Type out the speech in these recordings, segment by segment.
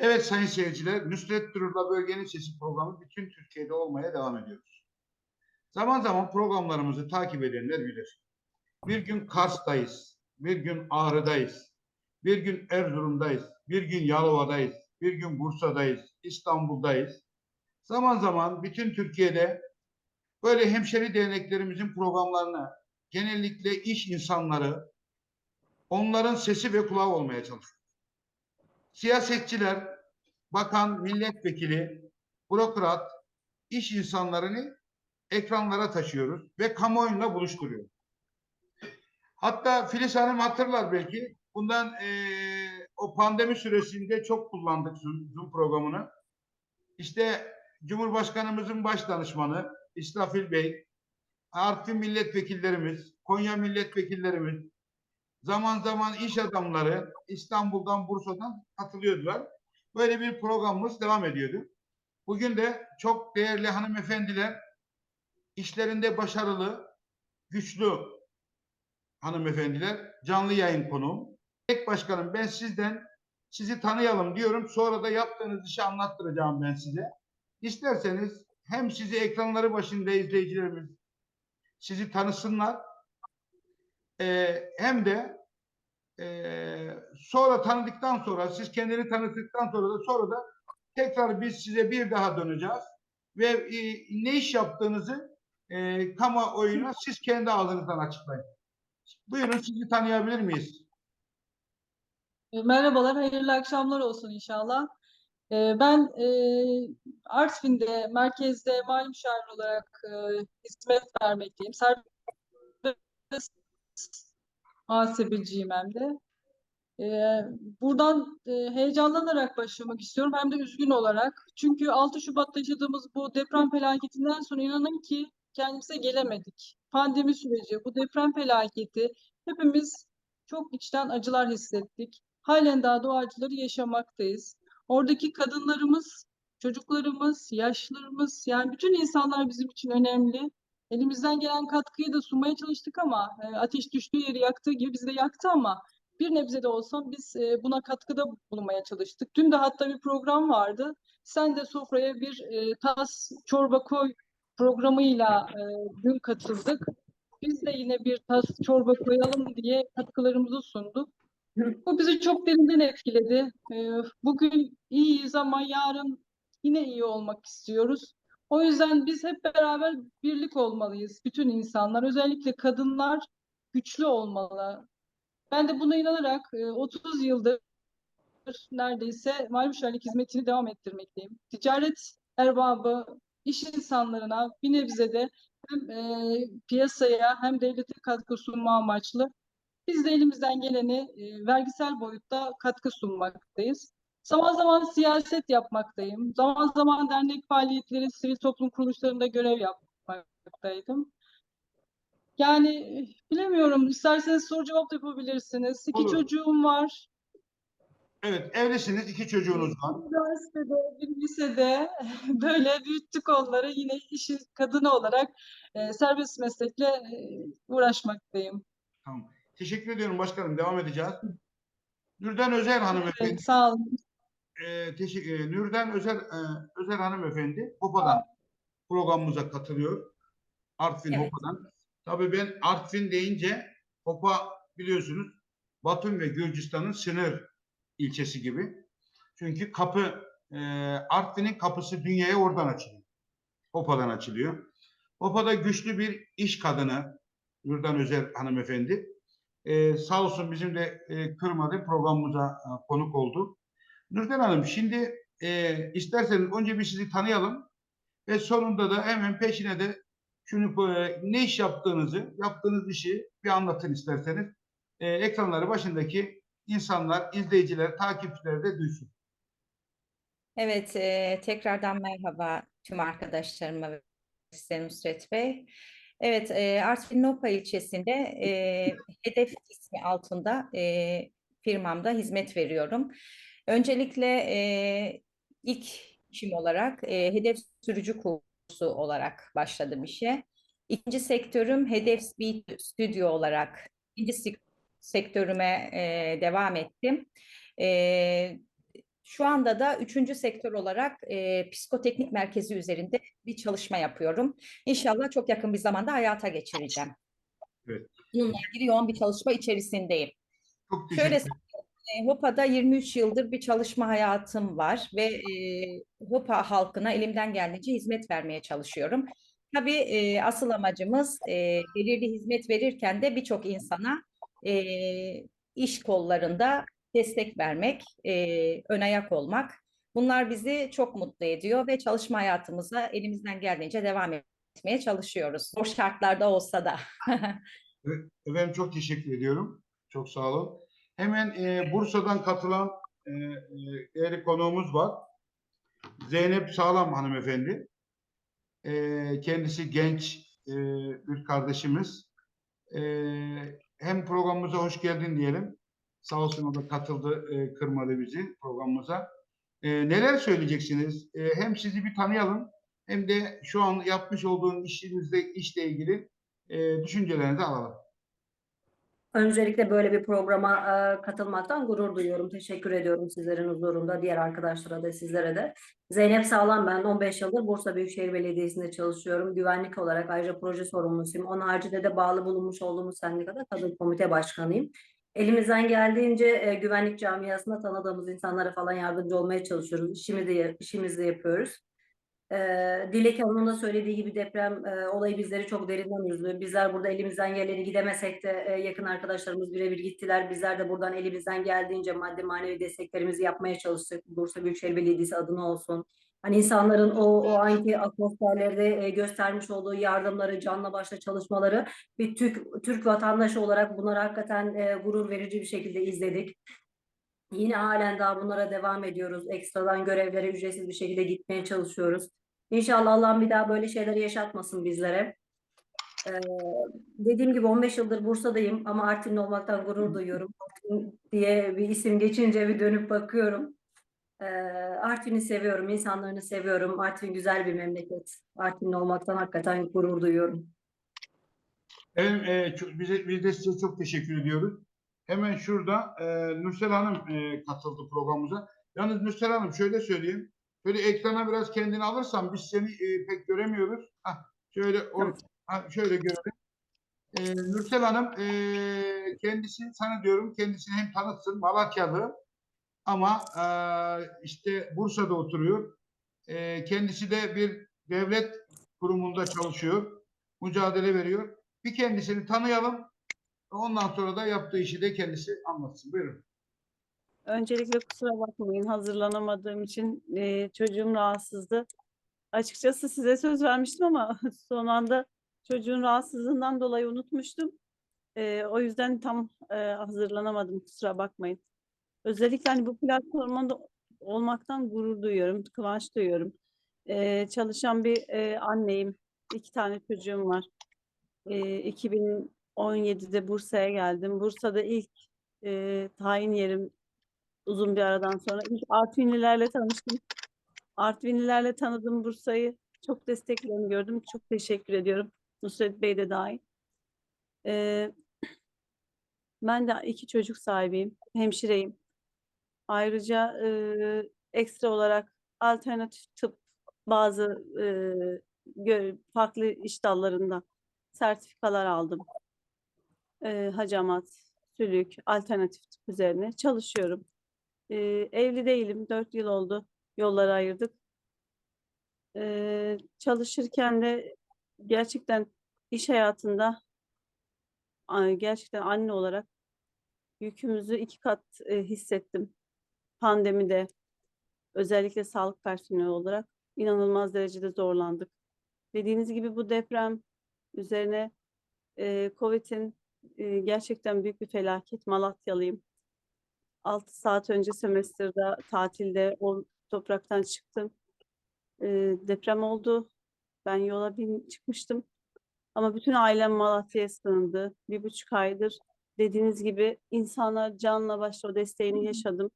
Evet sayın seyirciler, Nusret Durur'la Bölgenin Sesi programı bütün Türkiye'de olmaya devam ediyoruz. Zaman zaman programlarımızı takip edenler bilir. Bir gün Kars'tayız, bir gün Ağrı'dayız, bir gün Erzurum'dayız, bir gün Yalova'dayız, bir gün Bursa'dayız, İstanbul'dayız. Zaman zaman bütün Türkiye'de böyle hemşeri derneklerimizin programlarına genellikle iş insanları onların sesi ve kulağı olmaya çalışıyor. Siyasetçiler, bakan, milletvekili, bürokrat, iş insanlarını ekranlara taşıyoruz ve kamuoyuyla buluşturuyoruz. Hatta Filiz Hanım hatırlar belki. Bundan eee, o pandemi süresinde çok kullandık Zoom programını. İşte Cumhurbaşkanımızın baş danışmanı İsrafil Bey, Artvin milletvekillerimiz, Konya milletvekillerimiz, zaman zaman iş adamları İstanbul'dan, Bursa'dan katılıyordular. Böyle bir programımız devam ediyordu. Bugün de çok değerli hanımefendiler, işlerinde başarılı, güçlü hanımefendiler, canlı yayın konuğum. Tek başkanım ben sizden sizi tanıyalım diyorum. Sonra da yaptığınız işi anlattıracağım ben size. İsterseniz hem sizi ekranları başında izleyicilerimiz sizi tanısınlar eee, hem de eee, sonra tanıdıktan sonra siz kendini tanıttıktan sonra da sonra da tekrar biz size bir daha döneceğiz ve e, ne iş yaptığınızı e, kamuoyuna siz kendi ağzınızdan açıklayın. Buyurun sizi tanıyabilir miyiz? E, Merhabalar, hayırlı akşamlar olsun inşallah. E, Ben e, Artvin'de, merkezde mali müşavir olarak e, hizmet vermekteyim. Serbest muhasebeciyim hem de. E, Buradan e, heyecanlanarak başlamak istiyorum hem de üzgün olarak. Çünkü 6 Şubat'ta yaşadığımız bu deprem felaketinden sonra inanın ki kendimize gelemedik. Pandemi süreci, bu deprem felaketi hepimiz çok içten acılar hissettik. Halen daha da o acıları yaşamaktayız. Oradaki kadınlarımız, çocuklarımız, yaşlılarımız yani bütün insanlar bizim için önemli. Elimizden gelen katkıyı da sunmaya çalıştık ama e, ateş düştüğü yeri yaktığı gibi bizi de yaktı ama bir nebze de olsa biz e, buna katkıda bulunmaya çalıştık. Dün de hatta bir program vardı. Sen de sofraya bir e, tas çorba koy programıyla e, dün katıldık. Biz de yine bir tas çorba koyalım diye katkılarımızı sunduk. Bu bizi çok derinden etkiledi. Ee, Bugün iyiyiz ama yarın yine iyi olmak istiyoruz. O yüzden biz hep beraber birlik olmalıyız. Bütün insanlar, özellikle kadınlar güçlü olmalı. Ben de buna inanarak e, 30 yıldır neredeyse mali müşavirlik hizmetini devam ettirmekteyim. Ticaret erbabı, iş insanlarına bir nebze de hem e, piyasaya hem devlete katkı sunma amaçlı biz de elimizden geleni e, vergisel boyutta katkı sunmaktayız. Zaman zaman siyaset yapmaktayım. Zaman zaman dernek faaliyetleri, sivil toplum kuruluşlarında görev yapmaktaydım. Yani bilemiyorum. İsterseniz soru cevap yapabilirsiniz. İki Olur. çocuğum var. Evet, evlisiniz, iki çocuğunuz var. Üniversitede, bir lisede böyle büyüttük onları. Yine işi kadını olarak e, serbest meslekle e, uğraşmaktayım. Tamam. Teşekkür ediyorum başkanım. Devam edeceğiz. Nürden Özer hanımefendi. Evet, sağ olun. E, teşekkür ederim. Nürden Özer, e, Özer hanımefendi Hopa'dan programımıza katılıyor. Artvin Evet. Hopa'dan. Tabii ben Artvin deyince Hopa biliyorsunuz Batum ve Gürcistan'ın sınır ilçesi gibi. Çünkü kapı e, Artvin'in kapısı dünyaya oradan açılıyor. Hopa'dan açılıyor. Hopa'da güçlü bir iş kadını Nurdan Özer hanımefendi. E, sağ olsun bizim de e, kırmadı programımıza e, konuk oldu. Nurdan Hanım şimdi e, isterseniz önce bir sizi tanıyalım ve sonunda da hemen peşine de şunu e, ne iş yaptığınızı, yaptığınız işi bir anlatın isterseniz. E, ekranları başındaki insanlar, izleyiciler, takipçiler de duysun. Evet, e, tekrardan merhaba tüm arkadaşlarıma ve size Nusret Bey. Evet, e, Artvin Nopa ilçesinde e, Hedef ismi altında e, firmamda hizmet veriyorum. Öncelikle e, ilk işim olarak e, Hedef Sürücü kursu olarak başladım işe. İkinci sektörüm Hedef Speed Studio olarak ikinci sek- sektörüme e, devam ettim. E, Şu anda da üçüncü sektör olarak e, psikoteknik merkezi üzerinde bir çalışma yapıyorum. İnşallah çok yakın bir zamanda hayata geçireceğim. Evet. Bununla ilgili yoğun bir çalışma içerisindeyim. Çok Şöyle Hopa'da 23 yıldır bir çalışma hayatım var ve e, Hopa halkına elimden geldiğince hizmet vermeye çalışıyorum. Tabii e, asıl amacımız e, belirli hizmet verirken de birçok insana e, iş kollarında destek vermek, e, ön ayak olmak. Bunlar bizi çok mutlu ediyor ve çalışma hayatımıza elimizden geldiğince devam etmeye çalışıyoruz. Zor şartlarda olsa da. Efendim çok teşekkür ediyorum. Çok sağ olun. Hemen e, Bursa'dan katılan e, e, konuğumuz var. Zeynep Sağlam hanımefendi. E, kendisi genç e, bir kardeşimiz. E, hem programımıza hoş geldin diyelim. Sağ olsun o da katıldı, e, kırmadı bizi programımıza. E, neler söyleyeceksiniz? E, hem sizi bir tanıyalım hem de şu an yapmış olduğun işinizde işle ilgili e, düşüncelerinizi alalım. Öncelikle böyle bir programa e, katılmaktan gurur duyuyorum. Teşekkür ediyorum sizlerin huzurunda, diğer arkadaşlara da sizlere de. Zeynep Sağlam ben 15 yıldır Bursa Büyükşehir Belediyesi'nde çalışıyorum. Güvenlik olarak ayrıca proje sorumlusuyum. Onun haricinde de bağlı bulunmuş olduğumuz sendikada kadın komite başkanıyım. Elimizden geldiğince e, güvenlik camiasında tanıdığımız insanlara falan yardımcı olmaya çalışıyoruz. İşimizi, işimizi yapıyoruz. Ee, Dilek Hanım'ın da söylediği gibi deprem e, olayı bizleri çok derinden üzdü. Bizler burada elimizden geleni gidemesek de e, yakın arkadaşlarımız birebir gittiler. Bizler de buradan elimizden geldiğince maddi manevi desteklerimizi yapmaya çalıştık. Bursa Büyükşehir Belediyesi adına olsun. Hani insanların o, o anki atmosferlerde e, göstermiş olduğu yardımları, canla başla çalışmaları bir Türk, Türk vatandaşı olarak bunları hakikaten e, gurur verici bir şekilde izledik. Yine halen daha bunlara devam ediyoruz. Ekstradan görevlere ücretsiz bir şekilde gitmeye çalışıyoruz. İnşallah Allah bir daha böyle şeyleri yaşatmasın bizlere. Ee, dediğim gibi 15 yıldır Bursa'dayım ama Artvinli olmaktan gurur duyuyorum. Artvin diye bir isim geçince bir dönüp bakıyorum. Ee, Artvin'i seviyorum, insanlarını seviyorum. Artvin güzel bir memleket. Artvinli olmaktan hakikaten gurur duyuyorum. Evet, e, çok- bize, biz de size çok teşekkür ediyoruz. Hemen şurada e, Nursel Hanım e, katıldı programımıza. Yalnız Nursel Hanım şöyle söyleyeyim. Böyle ekrana biraz kendini alırsan biz seni e, pek göremiyoruz. Hah, şöyle or, ha, şöyle görelim. E, Nursel Hanım e, kendisi sana diyorum kendisini hem tanıtsın Malatyalı ama e, işte Bursa'da oturuyor. E, kendisi de bir devlet kurumunda çalışıyor. Mücadele veriyor. Bir kendisini tanıyalım. Ondan sonra da yaptığı işi de kendisi anlatsın. Buyurun. Öncelikle kusura bakmayın hazırlanamadığım için e, çocuğum rahatsızdı. Açıkçası size söz vermiştim ama son anda çocuğun rahatsızlığından dolayı unutmuştum. E, o yüzden tam e, hazırlanamadım kusura bakmayın. Özellikle hani bu platformda olmaktan gurur duyuyorum, kıvanç duyuyorum. E, çalışan bir e, anneyim. İki tane çocuğum var. E, 2000 17'de Bursa'ya geldim. Bursa'da ilk e, tayin yerim uzun bir aradan sonra. İlk Artvinlilerle tanıştım. Artvinlilerle tanıdım Bursa'yı. Çok desteklerini gördüm. Çok teşekkür ediyorum. Nusret Bey de dahil. E, ben de iki çocuk sahibiyim. Hemşireyim. Ayrıca e, ekstra olarak alternatif tıp bazı e, farklı iş dallarında sertifikalar aldım. E, hacamat, sülük, alternatif tıp üzerine çalışıyorum. Ee, evli değilim. Dört yıl oldu. Yolları ayırdık. Ee, çalışırken de gerçekten iş hayatında gerçekten anne olarak yükümüzü iki kat e, hissettim. Pandemide özellikle sağlık personeli olarak inanılmaz derecede zorlandık. Dediğiniz gibi bu deprem üzerine e, Covid'in e, gerçekten büyük bir felaket. Malatyalıyım. 6 saat önce semesterda tatilde o topraktan çıktım. Ee, deprem oldu. Ben yola bin çıkmıştım. Ama bütün ailem Malatya'ya sığındı. Bir buçuk aydır dediğiniz gibi insanlar canla başla o desteğini yaşadım.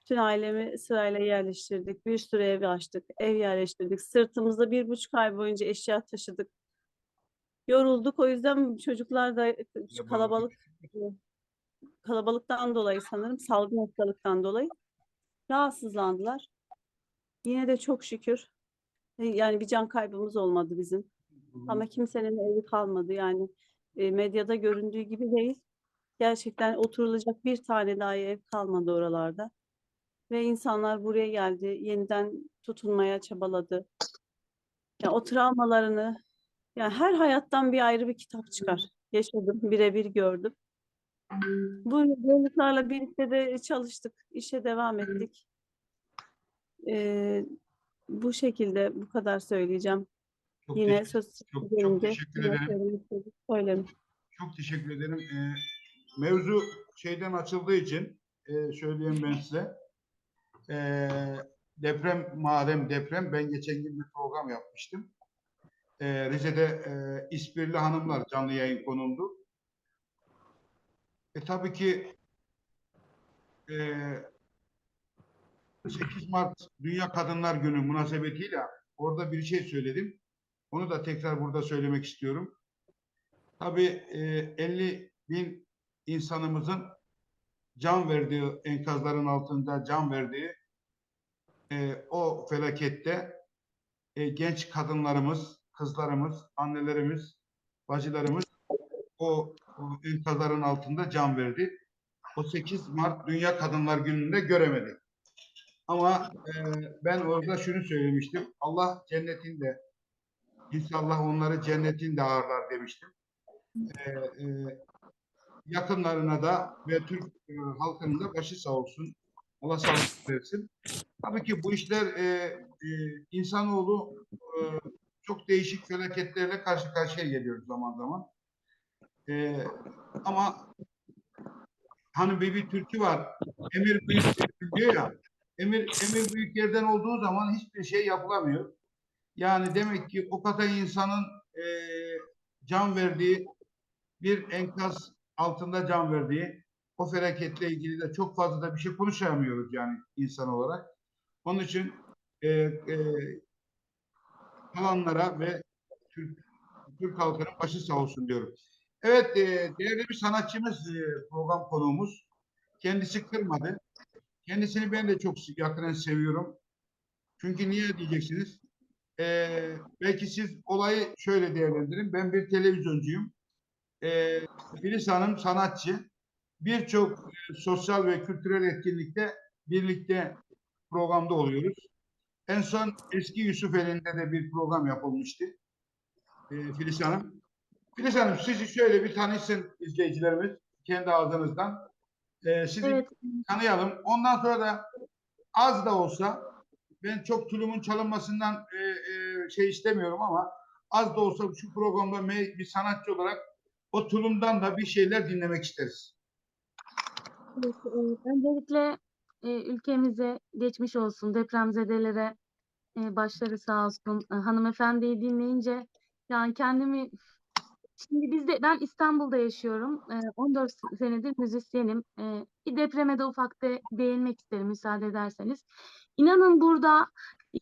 Bütün ailemi sırayla yerleştirdik. Bir sürü ev açtık. Ev yerleştirdik. Sırtımızda bir buçuk ay boyunca eşya taşıdık. Yorulduk. O yüzden çocuklar da şu kalabalık kalabalıktan dolayı sanırım salgın hastalıktan dolayı rahatsızlandılar. Yine de çok şükür e, yani bir can kaybımız olmadı bizim. Ama kimsenin evi kalmadı yani e, medyada göründüğü gibi değil. Gerçekten oturulacak bir tane dahi ev kalmadı oralarda. Ve insanlar buraya geldi, yeniden tutunmaya çabaladı. Ya o travmalarını, yani her hayattan bir ayrı bir kitap çıkar. Yaşadım, birebir gördüm. Bu zorluklarla birlikte de çalıştık, işe devam ettik. Ee, bu şekilde bu kadar söyleyeceğim. Çok Yine söz çok- çok teşekkür ederim. söylerim. Çok teşekkür ederim. Ee, mevzu şeyden açıldığı için e, söyleyeyim ben size. Ee, deprem, madem deprem, ben geçen gün bir program yapmıştım. Ee, Rize'de e, İspirli Hanımlar canlı yayın konuldu. E tabii ki e, 8 Mart Dünya Kadınlar Günü münasebetiyle orada bir şey söyledim. Onu da tekrar burada söylemek istiyorum. Tabii e, 50 bin insanımızın can verdiği, enkazların altında can verdiği e, o felakette e, genç kadınlarımız, kızlarımız, annelerimiz, bacılarımız o, o enkazların altında can verdi. O 8 Mart Dünya Kadınlar Günü'nde göremedik. Ama e, ben orada şunu söylemiştim. Allah cennetinde İnşallah onları cennetinde ağırlar demiştim. Ee, e, yakınlarına da ve Türk e, halkının da başı sağ olsun. Allah sağlık versin. Tabii ki bu işler e, e, insanoğlu e, çok değişik felaketlerle karşı karşıya geliyor zaman zaman. E, ama hani bir, türkü var. Emir büyük diyor ya. Emir, emir büyük yerden olduğu zaman hiçbir şey yapılamıyor. Yani demek ki o kadar insanın e, can verdiği bir enkaz altında can verdiği o felaketle ilgili de çok fazla da bir şey konuşamıyoruz yani insan olarak. Onun için e, e, kalanlara ve Türk, Türk halkının başı sağ olsun diyorum. Evet, e, değerli bir sanatçımız e, program konuğumuz. Kendisi kırmadı. Kendisini ben de çok yakinen seviyorum. Çünkü niye diyeceksiniz? Ee, belki siz olayı şöyle değerlendirin. Ben bir televizyoncuyum. Ee, Filiz Hanım sanatçı. Birçok e, sosyal ve kültürel etkinlikte birlikte programda oluyoruz. En son eski Yusufeli'nde de bir program yapılmıştı. Ee, Filiz Hanım. Filiz Hanım sizi şöyle bir tanışsın izleyicilerimiz kendi ağzınızdan. Ee, sizi Evet, tanıyalım. Ondan sonra da az da olsa ben çok tulumun çalınmasından e, e, şey istemiyorum ama az da olsa şu programda bir sanatçı olarak o tulumdan da bir şeyler dinlemek isteriz. evet, e, öncelikle e, ülkemize geçmiş olsun, depremzedelere e, başları sağ olsun. E, hanımefendiyi dinleyince yani kendimi şimdi biz de ben İstanbul'da yaşıyorum. E, 14 senedir müzisyenim. E, bir depreme de ufak de değinmek isterim müsaade ederseniz. İnanın burada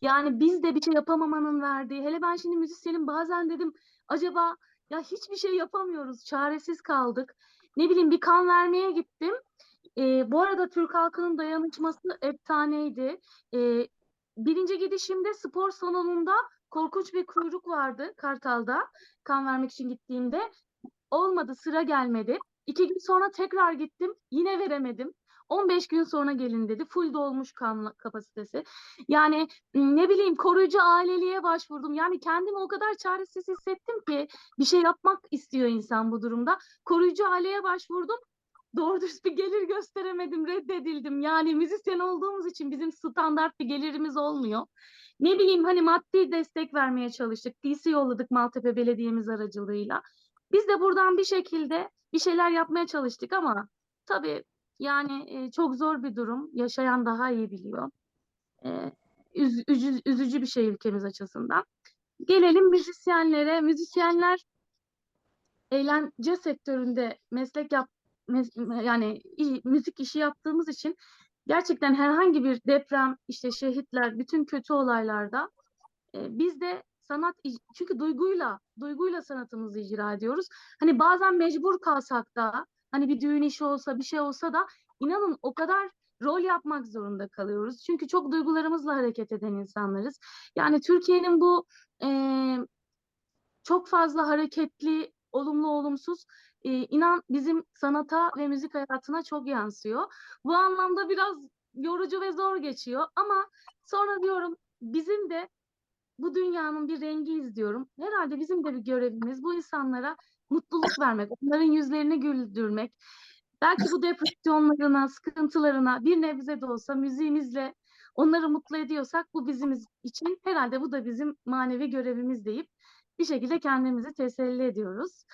yani biz de bir şey yapamamanın verdiği, hele ben şimdi müzisyenim bazen dedim acaba ya hiçbir şey yapamıyoruz, çaresiz kaldık. Ne bileyim bir kan vermeye gittim. Ee, bu arada Türk halkının dayanışması efsaneydi. Ee, birinci gidişimde spor salonunda korkunç bir kuyruk vardı Kartal'da kan vermek için gittiğimde. Olmadı, sıra gelmedi. İki gün sonra tekrar gittim, yine veremedim. 15 gün sonra gelin dedi. Full dolmuş kan kapasitesi. Yani m, ne bileyim koruyucu aileliğe başvurdum. Yani kendimi o kadar çaresiz hissettim ki bir şey yapmak istiyor insan bu durumda. Koruyucu aileye başvurdum doğru dürüst bir gelir gösteremedim, reddedildim. Yani müzisyen olduğumuz için bizim standart bir gelirimiz olmuyor. Ne bileyim hani maddi destek vermeye çalıştık. PC yolladık Maltepe Belediye'miz aracılığıyla. Biz de buradan bir şekilde bir şeyler yapmaya çalıştık ama tabii yani e, çok zor bir durum. Yaşayan daha iyi biliyor. E, üz- üzü- üzücü bir şey ülkemiz açısından. Gelelim müzisyenlere. Müzisyenler eğlence sektöründe meslek yap yani müzik işi yaptığımız için gerçekten herhangi bir deprem, işte şehitler, bütün kötü olaylarda e, biz de sanat çünkü duyguyla duyguyla sanatımızı icra ediyoruz. Hani bazen mecbur kalsak da hani bir düğün işi olsa bir şey olsa da inanın o kadar rol yapmak zorunda kalıyoruz. Çünkü çok duygularımızla hareket eden insanlarız. Yani Türkiye'nin bu eee, çok fazla hareketli, olumlu olumsuz e, inan bizim sanata ve müzik hayatına çok yansıyor. Bu anlamda biraz yorucu ve zor geçiyor ama sonra diyorum bizim de bu dünyanın bir rengiyiz diyorum. Herhalde bizim de bir görevimiz bu insanlara mutluluk vermek, onların yüzlerini güldürmek. Belki bu depresyonlarına, sıkıntılarına bir nebze de olsa müziğimizle onları mutlu ediyorsak bu bizim için herhalde bu da bizim manevi görevimiz deyip bir şekilde kendimizi teselli ediyoruz.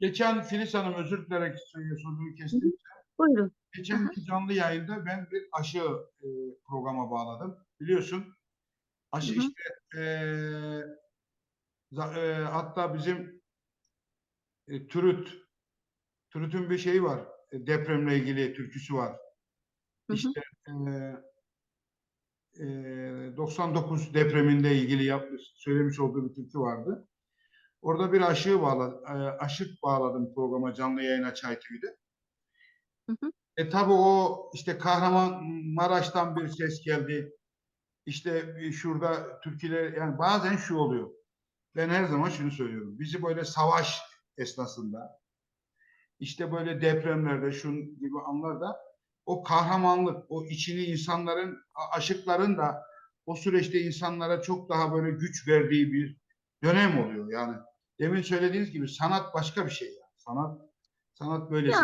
Geçen Filiz Hanım özür dilerim sözünü kestim. Buyurun. Geçen iki canlı yayında ben bir aşı e, programa bağladım. Biliyorsun aşı Hı hı. işte e, e, hatta bizim e, TÜRÜT TÜRÜT'ün bir şeyi var. e, depremle ilgili türküsü var. Hı hı. İşte e, 99 depreminde ilgili yapmış, söylemiş olduğu bir türkü vardı. Orada bir aşığı bağladım, aşık bağladım programa canlı yayına Çay TV'de. Hı hı. E tabi o işte Kahramanmaraş'tan bir ses geldi. İşte şurada Türkiye'ler yani bazen şu oluyor. Ben her zaman şunu söylüyorum. Bizi böyle savaş esnasında işte böyle depremlerde şun gibi anlarda o kahramanlık, o içini insanların, aşıkların da o süreçte insanlara çok daha böyle güç verdiği bir dönem oluyor. Yani demin söylediğiniz gibi sanat başka bir şey. Yani. Sanat sanat böyle